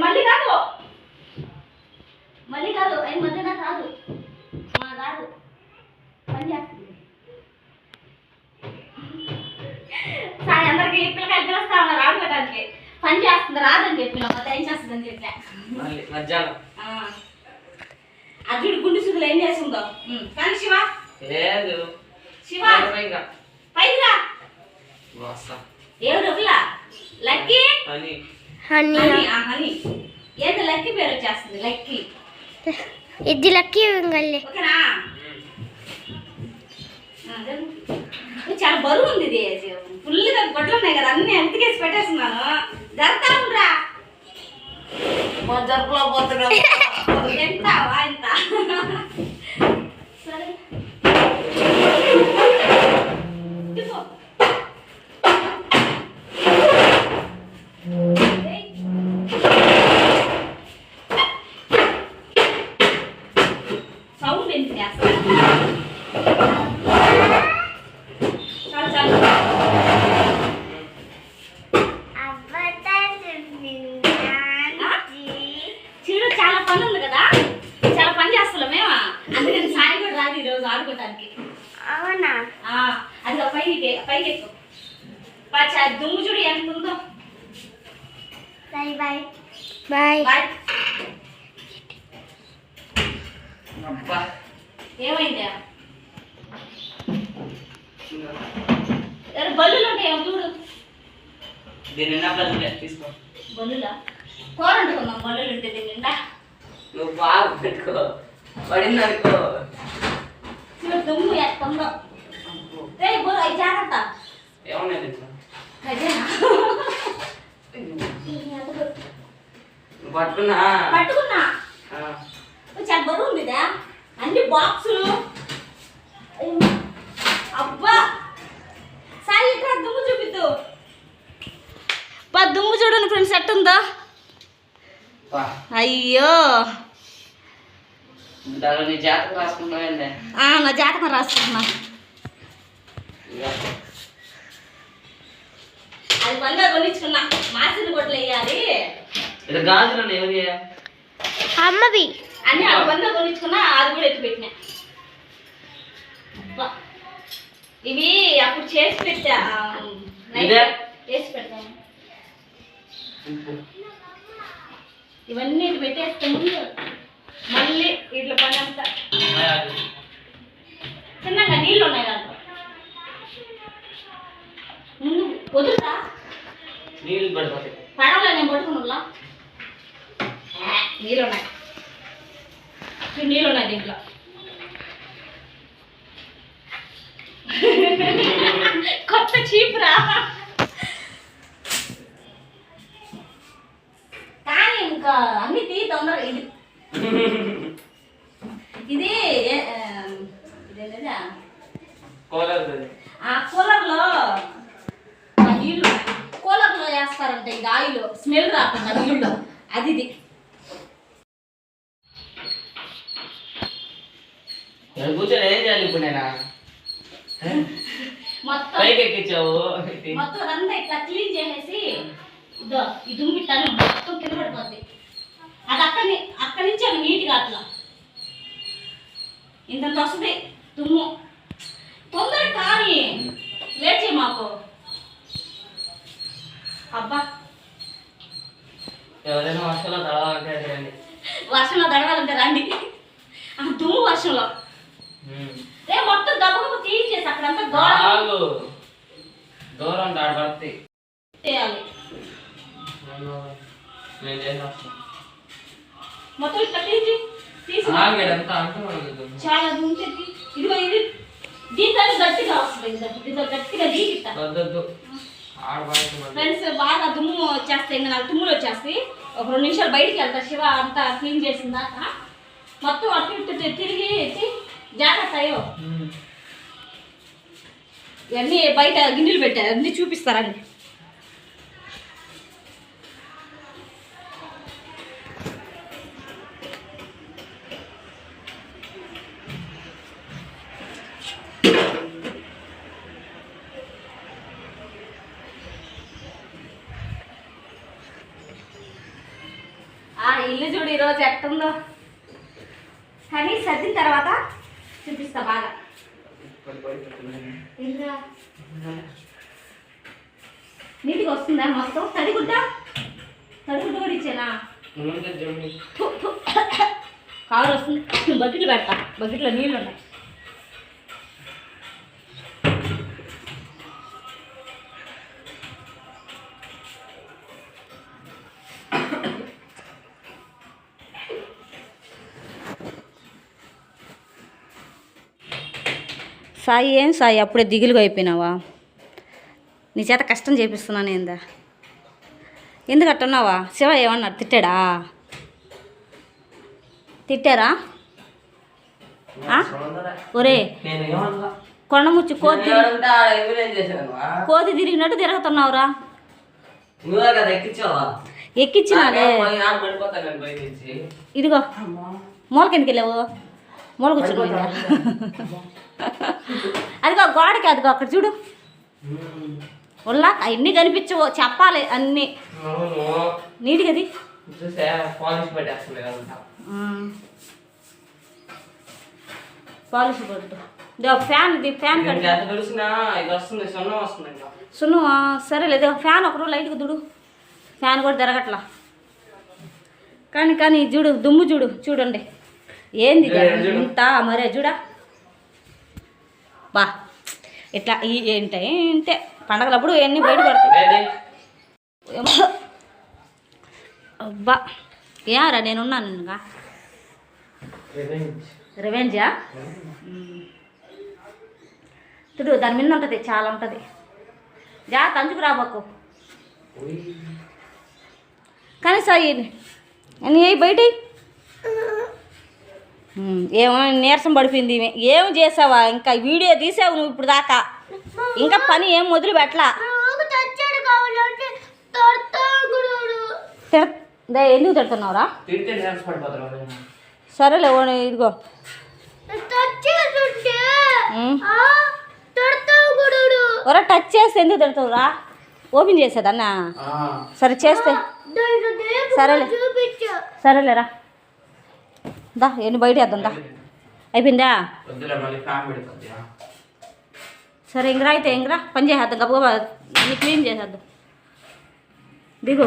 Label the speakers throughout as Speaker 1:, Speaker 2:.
Speaker 1: మళ్ళీ
Speaker 2: కాదు. మళ్ళీ కాదు అది మధ్యన కాదు మా రాదు. పని చేస్తుంది సాయి అందరికి పిల్లకాయలు పిలుస్తా ఉన్నారు ఆడుకోవడానికి పని చేస్తుంది రాదని చెప్పిన ఏం చేస్తుందని చెప్పా. అర్జుడు గుండు సుదులు ఏం చేస్తుందో. కానీ శివ.
Speaker 1: లేదు.
Speaker 2: శివ. ఎవరు ఒకలా లక్కీ.
Speaker 3: హనీ.
Speaker 2: హనీ ఆ హనీ. ఏదో లక్కీ పేరు వచ్చేస్తుంది లక్కీ.
Speaker 3: ఇది లక్కీ ఇంగల్లే
Speaker 2: ఓకేనా? చాలా బరువు ఉంది ఇది. ఫుల్గా గొడ్లు ఉన్నాయి కదా అన్ని ఎంతకేసి పెట్టేస్తున్నాను. జరుగుతా ఉండరా.
Speaker 1: మా జరుపులో పోతున్నా
Speaker 2: ఎంత ఎంత? సరే ఇదిగో. ఏయ్. సౌండ్ ఎందుకు చాలు చాలు చిరు చాలా పని ఉంది కదా చాలా పని చేస్తున్నాం మేమా అందుకని సాయి కూడా రాదు ఈరోజు ఆడుకోవటానికి
Speaker 3: అవునా
Speaker 2: ఆ, అది ఆ పైకి పైకి ఎక్కువ పచ్చ దుమ్ము చూడు ఎంత ఉందో
Speaker 3: బాయ్ బాయ్ బాయ్
Speaker 2: బాయ్
Speaker 1: అబ్బా.
Speaker 2: ఏమైంది? బల్లులు ఉంటాయేమో చూడు.
Speaker 1: దీని ప్లస్ తీసుకో.
Speaker 2: బల్లులా? కూర వండుకుందాం. బల్లులు ఉంటే దీని నిండా.
Speaker 1: నువ్వు బాగా పెట్టుకో పడింది అనుకో.
Speaker 2: చూడు దుమ్ము ఎంత ఉందో రే బోల్ అవి జాగ్రత్త.
Speaker 1: ఏమన్నా నువ్వు పట్టుకున్నా.
Speaker 2: పట్టుకున్నా? చాలా బరువు ఉందిదా? అన్ని బాక్సులు. అబ్బా! సాయి ఇక్కడ దుమ్ము చూపిద్దు. బా దుమ్ము చూడండి ఫ్రెండ్స్ ఎట్టుందా?
Speaker 1: బా.
Speaker 2: అయ్యో!
Speaker 1: నీ జాతకు రాసుకుంటావేంటే
Speaker 2: ఆ, నా జాతకం రాసుకుంటున్నా. అది పనిగా కొనిచ్చుకున్నా. మాసిన కొట్లు వేయాలి.
Speaker 1: ఇది గాజులు ఎవరి
Speaker 3: అమ్మవి
Speaker 2: అని అది పనిగా కొనిచ్చుకున్నా అది కూడా ఎత్తి పెట్టినా. అబ్బా. ఇవి అప్పుడు చేసి పెట్టా? చేసి పెడతాను ఇవన్నీ ఇటు పెట్టేస్తే ముందు మళ్ళీ ఇట్లా పని అంతా. చిన్నగా నీళ్ళు ఉన్నాయి దాంట్లో. ముందు వదులుతా.
Speaker 1: నీళ్ళు
Speaker 2: పడవలో నేను పట్టుకున్నా నీళ్ళు ఉన్నాయి. నీళ్ళు ఉన్నాయి దీంట్లో కొత్త చీపురా కానీ ఇంకా అన్ని తీ తొందరగా ఇది ఇది ఆ, కూలర్లో నీళ్ళు కూలర్లో వేస్తారంట ఇది ఆయిల్ స్మెల్ రాకుండా నీళ్ళు అది ఇది
Speaker 1: ఇక్కడ కూర్చొని ఏం చేయాలి ఇప్పుడు నేను?
Speaker 2: మొత్తం
Speaker 1: పైకి ఎక్కించావు?
Speaker 2: మొత్తం అదంతా ఇట్లా క్లీన్ చేసేసి ఇదో ఈ దుమ్మిట్టాను మొత్తం కింద పడిపోద్ది. అది అక్కడి అక్కడి నుంచి అది నీట్గా అట్లా. ఇంతంత వస్తుంది దుమ్ము. తొందర కానీ లేట్ చేయి మాకు. అబ్బా.
Speaker 1: ఎవరైనా వర్షంలో తడవాలంటే రండి
Speaker 2: వర్షంలో తడవాలంటే రండి. ఆ దుమ్ము వర్షంలో. రే మొత్తం దెబ్బకు క్లీన్ చేసి అక్కడంతా గోడ
Speaker 1: ఆగు దూరం దాడి
Speaker 2: చేయాలి.
Speaker 1: నేను
Speaker 2: మొత్తం ఇట్లా తీసి చాలా ఉంచేది ఇదిగో ఇది. దీంతో గట్టిగా వస్తుంది దీంతో గట్టిగా ఫ్రెండ్స్ బాగా దుమ్ము వచ్చేస్తాయి ఇంకా నాకు తుమ్ములు వచ్చేస్తాయి. ఒక రెండు నిమిషాలు బయటికి వెళ్తా శివ అంతా క్లీన్ చేసిన దాకా మొత్తం అటు ఇటు తిరిగి జాగ్రత్త అయ్యో. ఇవన్నీ బయట గిన్నెలు పెట్టారు అన్నీ చూపిస్తారండి ఆ ఇల్లు చూడు ఈరోజు ఎట్టుందో. కానీ సర్దిన తర్వాత చూపిస్తా బాగా నీటికి వస్తుందా మొత్తం తడిగుడ్డ తడిగుడ్డ కూడా ఇచ్చానా. కారు వస్తుంది బకెట్లు పెడతా బకెట్లో నీళ్ళు ఉన్నాయి సాయి ఏం సాయి? అప్పుడే దిగులుగా అయిపోయినావా? నీ చేత కష్టం చేపిస్తున్నాను ఏందా ఎందుకు అట్టున్నావా శివ ఏమన్నాడు? తిట్టాడా? తిట్టారా? ఒరే కొండముచ్చి కోతి కోతి తిరిగినట్టు తిరుగుతున్నావురా. ఎక్కిచ్చినాలే ఇదిగో మూలకెందుకు వెళ్ళావు? మూల కూర్చుపోయిందా అదిగో గోడకి అదిగో అక్కడ చూడు. ఉల్లా అన్నీ కనిపించవు చెప్పాలి అన్నీ. అది.
Speaker 1: చూసా పాలిష్
Speaker 2: ఇదో ఫ్యాన్ ఇది ఫ్యాన్
Speaker 1: ఇంకా
Speaker 2: కట్టు.
Speaker 1: ఎంత తెలిసినా ఇది వస్తుంది సున్నం వస్తుంది ఇంకా.
Speaker 2: సున్ను ఆ, సరేలే ఇదో ఫ్యాన్ ఒకరు లైట్గా చూడు ఫ్యాన్ కూడా తిరగట్లా. కానీ కానీ చూడు దుమ్ము చూడు చూడండి. ఏంది. ఇంత మరే చూడా? బా ఇట్లా ఈ ఏంటే ఏంటే పండగలప్పుడు ఎన్ని బయట పడతాయి. అబ్బా. ఏమరా నేనున్నాను నిన్నగా రివెంజా చూడు దాని మీద ఉంటుంది చాలా ఉంటుంది. జా తంచుకు రాబోకు. కానీ సాయి అని బయట ఏమో నీరసం పడిపోయింది. ఏం చేసావా? ఇంకా వీడియో తీసావు నువ్వు ఇప్పుడు దాకా? ఇంకా పని ఏం మొదలు పెట్టలా? ఎందుకు తిడుతున్నావురా?
Speaker 1: తిడితే నేర్స్ పడిపోతారు
Speaker 2: సరేలే ఓ ఇదిగో. ఒరా టచ్ చేస్తే ఎందుకు తిడతావురా ఓపెన్ చేసేదన్నా? సరే చేస్తే. సరేలే. సరేలేరా. దా ఎన్ని బయట వేద్దాం దా. అయిపోయిందా? సరే ఇంకరా అయితే ఇంకరా పని చేసేద్దాం గబగబా అన్ని క్లీన్ చేసేద్దాం. దిగు.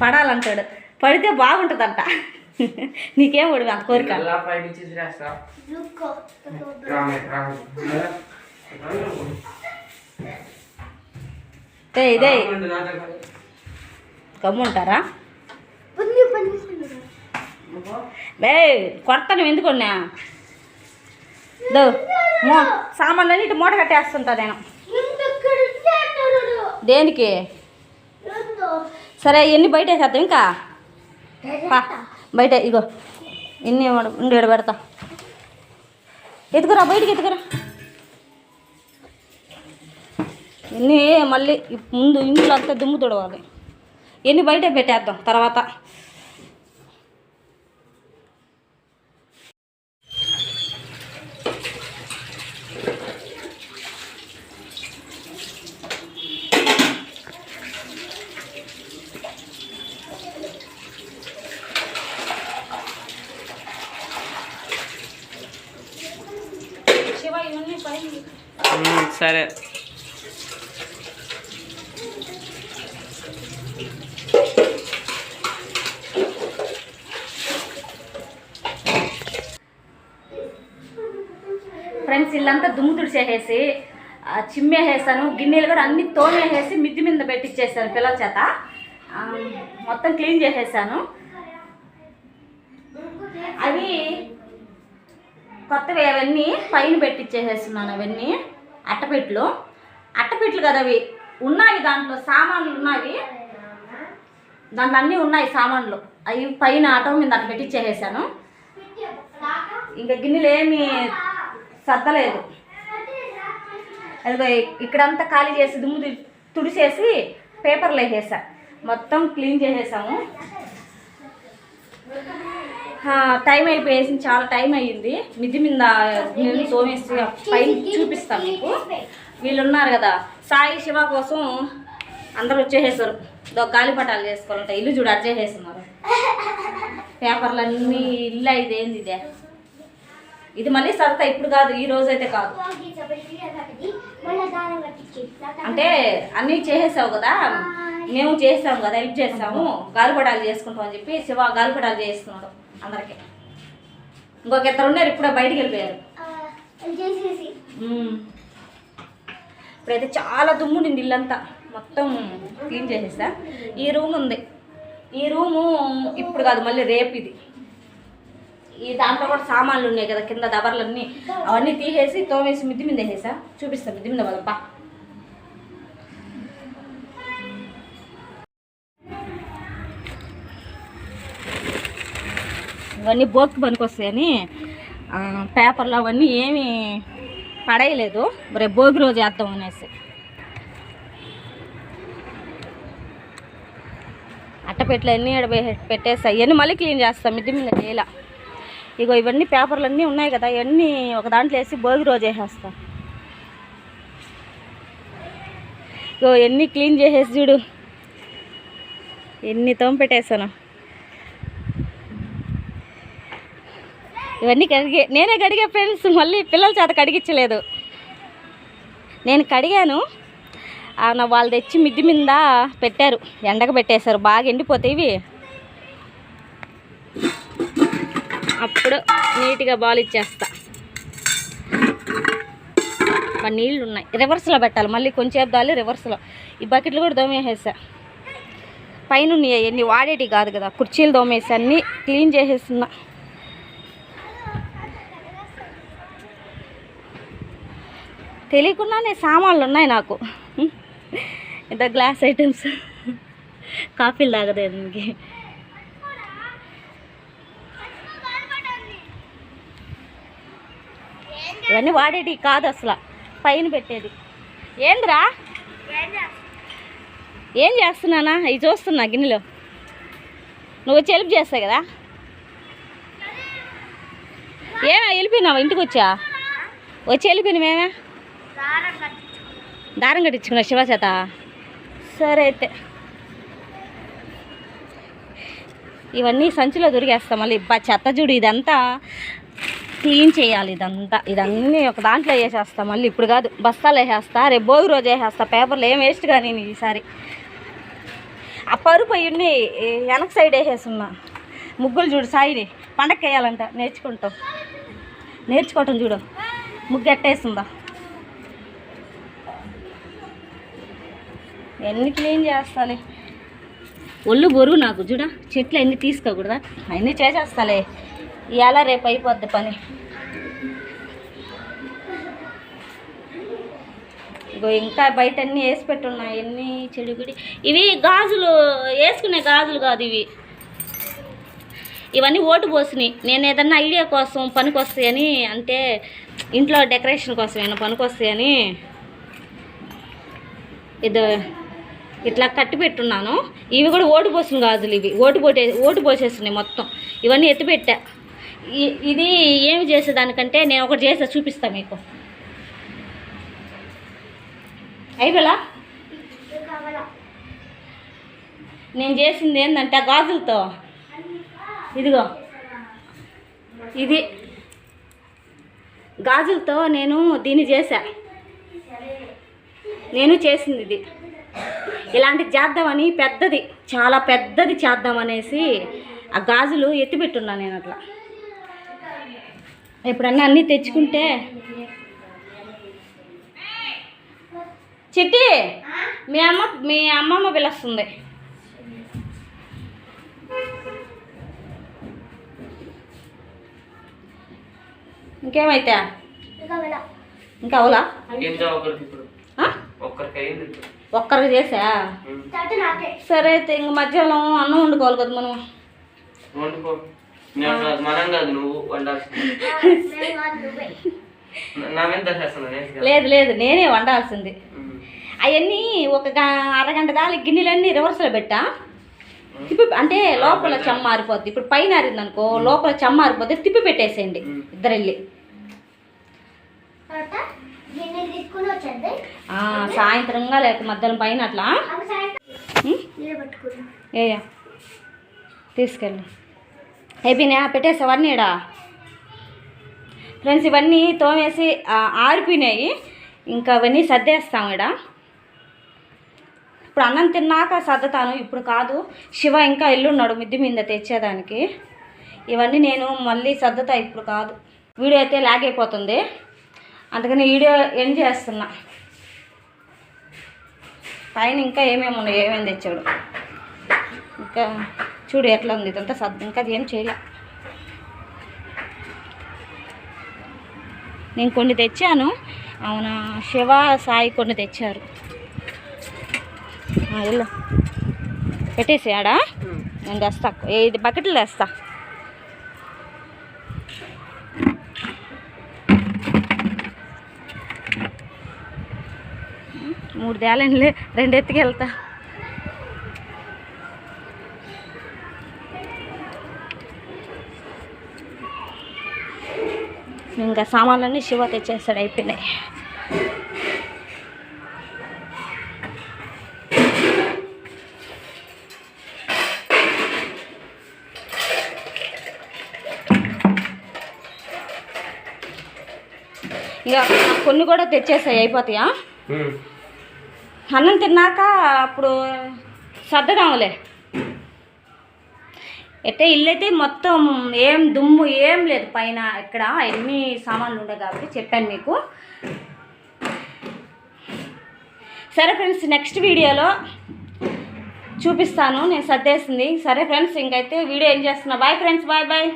Speaker 2: పడాలంటాడు. పడితే బాగుంటుందంట. నీకేం పడివి అంత కోరిక? ఇదే గమ్ముంటారా? బే కొడతాను ఎందుకున్నా దో మో సామాన్లు ఇటు మూట కట్టేస్తుంటా నేను. దేనికి? సరే ఎన్ని బయట వేసేద్దాం ఇంకా? పా బయట ఇగో. ఎన్ని ఉండి పెడతా. ఎత్తుకురా బయటికి ఎత్తుకురా. ఎన్ని మళ్ళీ ఇప్ ముందు ఇంట్లో అంతా దుమ్ము తుడవాలి ఎన్ని బయట పెట్టేద్దాం తర్వాత శివ ఇవన్నీ పైన
Speaker 1: సరే
Speaker 2: ఫ్రెండ్స్ ఇల్లంతా దుమ్ము తుడిచేసేసి ఆ, చిమ్మేసేసాను. గిన్నెలు కూడా అన్ని తోమేసేసి మిద్ది మీద పెట్టించేసాను పిల్లల చేత. మొత్తం క్లీన్ చేసేసాను. అవి కొత్తవి అవన్నీ పైన పెట్టించేసేస్తున్నాను అవన్నీ అట్టపెట్లు. అట్టపెట్లు కదా అవి. ఉన్నాయి దాంట్లో సామాన్లు ఉన్నాయి. దాంట్లో అన్నీ ఉన్నాయి సామాన్లు. అవి పైన ఆటో మీద అట్లా పెట్టించేసేసాను ఇంకా గిన్నెలు ఏమి సర్దలేదు. అదిగో ఇక్కడంతా ఖాళీ చేసి దుమ్ము తుడిచేసి పేపర్లు వేసేసా. మొత్తం క్లీన్ చేసేసాము. టైం అయిపోయేసి చాలా టైం అయ్యింది. మిద్ది మీద నేను తోమేసి పైన చూపిస్తాను మీకు. వీళ్ళు ఉన్నారు కదా సాయి శివ కోసం అందరూ వచ్చేసేసారు. దో గాలిపటాలు చేసుకోవాలంటే ఇల్లు చూడు అడ్ పేపర్లన్నీ ఇల్లు అయితే ఏంది ఇదే? ఇది మళ్ళీ సరతా ఇప్పుడు కాదు ఈ రోజు అయితే కాదు. అంటే అన్నీ చేసేసావు కదా? మేము చేసాము కదా హెల్ప్ చేసాము గాలిపటాలు చేసుకుంటాం అని చెప్పి శివ గాలిపటాలు చేస్తున్నాడు అందరికి. ఇంకొక ఇద్దరు ఉన్నారు ఇప్పుడే బయటికి వెళ్ళిపోయారు. ఇప్పుడైతే చాలా దుమ్ము నింది ఇల్లంతా. మొత్తం క్లీన్ చేసేసా. ఈ రూమ్ ఉంది. ఈ రూము ఇప్పుడు కాదు మళ్ళీ రేపు ఇది. ఈ దాంట్లో కూడా సామాన్లు ఉన్నాయి కదా కింద దబర్లన్నీ. అవన్నీ తీసేసి తోమేసి మిద్ది మీద వేసేసా? చూపిస్తా మిద్ది మీద వాళ్ళప్ప ఇవన్నీ బోక్కి పనికొస్తాయని పేపర్లు అవన్నీ ఏమీ పడేయలేదు. రేపు భోగి రోజు వేద్దాం అనేసి. అట్టపెట్లు అన్నీ ఈడ అవన్నీ పెట్టేస్తాయి మళ్ళీ క్లీన్ చేస్తాం మిద్ది మీద నేల ఇగో ఇవన్నీ పేపర్లు అన్నీ ఉన్నాయి కదా ఇవన్నీ ఒక దాంట్లో వేసి భోగి రోజు వేసేస్తా. ఇగో ఎన్ని క్లీన్ చేసేసి చూడు. ఎన్ని తోంపెట్టేసాను ఇవన్నీ కడిగే నేనే కడిగే ఫ్రెండ్స్ మళ్ళీ పిల్లల చేత కడిగించలేదు నేను కడిగాను వాళ్ళు తెచ్చి మిద్ది మీద పెట్టారు ఎండకు పెట్టేశారు బాగా ఎండిపోతాయి ఇవి. అప్పుడు నీట్గా బాల్ ఇచ్చేస్తా. మరి నీళ్ళు ఉన్నాయి. రివర్స్లో పెట్టాలి. మళ్ళీ కొంచెం దాలి రివర్స్లో. ఈ బకెట్లు కూడా దోమేసేసా. పైన ఉన్నాయి ఎన్ని వాడేటి కాదు కదా. కుర్చీలు దోమేసి. అన్నీ క్లీన్ చేసేస్తున్నా. తెలియకుండానే సామాన్లు ఉన్నాయి నాకు. ఇంత గ్లాస్ ఐటమ్స్. కాఫీలు తాగదు దీనికి ఇవన్నీ వాడేటి కాదు అసలు. పైన పెట్టేది. ఏంద్రా? ఏం చేస్తున్నానా? ఇవి చూస్తున్నా గిన్నెలో. నువ్వు వచ్చి హెల్ప్ చేస్తావు కదా? ఏమా వెళ్ళిపోయినావా? ఇంటికి వచ్చా? వచ్చి వెళ్ళిపోయినావేమే
Speaker 3: దారం
Speaker 2: కట్టించుకున్నా శివచేత సరే అయితే. ఇవన్నీ సంచిలో దొరికేస్తాం మళ్ళీ. చెత్త చూడు ఇదంతా. క్లీన్ చేయాలి ఇదంతా. ఇదన్నీ ఒక దాంట్లో వేసేస్తా. మళ్ళీ ఇప్పుడు కాదు బస్తాలు వేసేస్తా రేపు భోగి రోజు వేసేస్తా. పేపర్లు ఏం వేస్ట్ కానీ ఈసారి. ఆ పరుపు అయ్యి వెనక సైడ్ వేసేస్తున్నా. ముగ్గులు చూడు సాయిని పండగ వేయాలంట నేర్చుకుంటాం. నేర్చుకోవటం చూడు ముగ్గు ఎట్టేస్తుందా? ఎన్ని క్లీన్ చేస్తాలే. ఒళ్ళు బరువు నాకు చూడ? చెట్లు అన్నీ తీసుకోకూడదా? అన్నీ చేసేస్తాలే. ఇవాళ రేపు అయిపోద్ది పని. ఇగో ఇంకా బయట అన్నీ వేసి పెట్టున్నాయి ఎన్ని చెడుగుడి ఇవి గాజులు వేసుకునే గాజులు కాదు ఇవి. ఇవన్నీ ఓటు పోసినాయి. నేను ఏదన్నా ఐడియా కోసం పనికి వస్తాయని అంటే ఇంట్లో డెకరేషన్ కోసం ఏమైనా పనికి వస్తాయని ఇది ఇట్లా కట్టి పెట్టున్నాను. ఇవి కూడా ఓటు పోసిన గాజులు ఇవి. ఓటు పోటే ఓటు పోసేస్తున్నాయి మొత్తం. ఇవన్నీ ఎత్తిపెట్టా ఇది ఏమి చేసేదానికంటే నేను ఒకటి చేసా చూపిస్తా మీకు. అయిపోలా? నేను చేసింది ఏంటంటే ఆ గాజులతో. ఇదిగో. ఇది గాజులతో నేను దీన్ని చేశా నేను చేసింది ఇది. ఇలాంటిది చేద్దామని పెద్దది చాలా పెద్దది చేద్దామనేసి ఆ గాజులు ఎత్తిపెట్టున్నా నేను అట్లా. ఎప్పుడన్నా అన్నీ తెచ్చుకుంటే. చిట్టి మీ అమ్మ మీ అమ్మమ్మ పిలుస్తుంది ఇంకేమైతే? ఇంకా అవలా?
Speaker 1: ఒక్కరికి
Speaker 2: చేసా? సరే అయితే ఇంక మధ్యాహ్నం అన్నం వండుకోవాలి కదా మనం.
Speaker 1: మనం కాదు నువ్వు వండాల్సింది
Speaker 2: లేదు లేదు నేనే వండాల్సింది. అవన్నీ ఒక అరగంట దాని గిన్నెలన్నీ రివర్స్లో పెట్టా. తిప్పి అంటే లోపల చెమ్మ ఆరిపోద్ది. ఇప్పుడు పైన ఆరింది అనుకో లోపల చెమ్మ ఆరిపోతే తిప్పి పెట్టేసేయండి ఇద్దరు వెళ్ళి సాయంత్రంగా లేక మధ్యాహ్నం పైన అట్లా. తీసుకెళ్ళు. అయిపోయినాయా పెట్టేసావన్నీ ఈడ. ఫ్రెండ్స్ ఇవన్నీ తోమేసి ఆరిపోయినాయి. ఇంకా అవన్నీ సర్దేస్తాం ఈడ. ఇప్పుడు అన్నం తిన్నాక సర్దుతాను ఇప్పుడు కాదు. శివ ఇంకా ఎల్లున్నాడు మిద్ది మీద తెచ్చేదానికి. ఇవన్నీ నేను మళ్ళీ సర్దుతా ఇప్పుడు కాదు. వీడియో అయితే లాగ్ అయిపోతుంది. అందుకని వీడియో ఎండ్ చేస్తున్నా. పైన ఇంకా ఏమేమి ఉన్నాయి ఏమేమి తెచ్చాడు. ఇంకా చూడు ఎట్లా ఉంది ఇదంతా సర్దు ఇంకా అది ఏం చేయలే. నేను కొన్ని తెచ్చాను. అవునా శివ సాయి కొన్ని తెచ్చారు. వెళ్ళు. పెట్టేసి ఆడా? నేను తెస్తా. ఇది బకెట్లు తెస్తా. మూడు తేలండి రెండు ఎత్తుకెళ్తా. ఇంకా సామాన్లన్నీ శివ తెచ్చేస్తాడు అయిపోయినాయి. ఇక కొన్ని కూడా తెచ్చేసాయి అయిపోతాయా? అన్నం తిన్నాక అప్పుడు సర్దదాంలే అయితే ఇల్లు అయితే మొత్తం ఏం దుమ్ము ఏం లేదు పైన ఇక్కడ. ఎన్ని సామాన్లు ఉండే కాబట్టి చెప్పాను మీకు. సరే ఫ్రెండ్స్ నెక్స్ట్ వీడియోలో చూపిస్తాను. నేను సర్దేసింది. సరే ఫ్రెండ్స్ ఇంకైతే వీడియో ఏం చేస్తున్నా. Bye friends bye bye.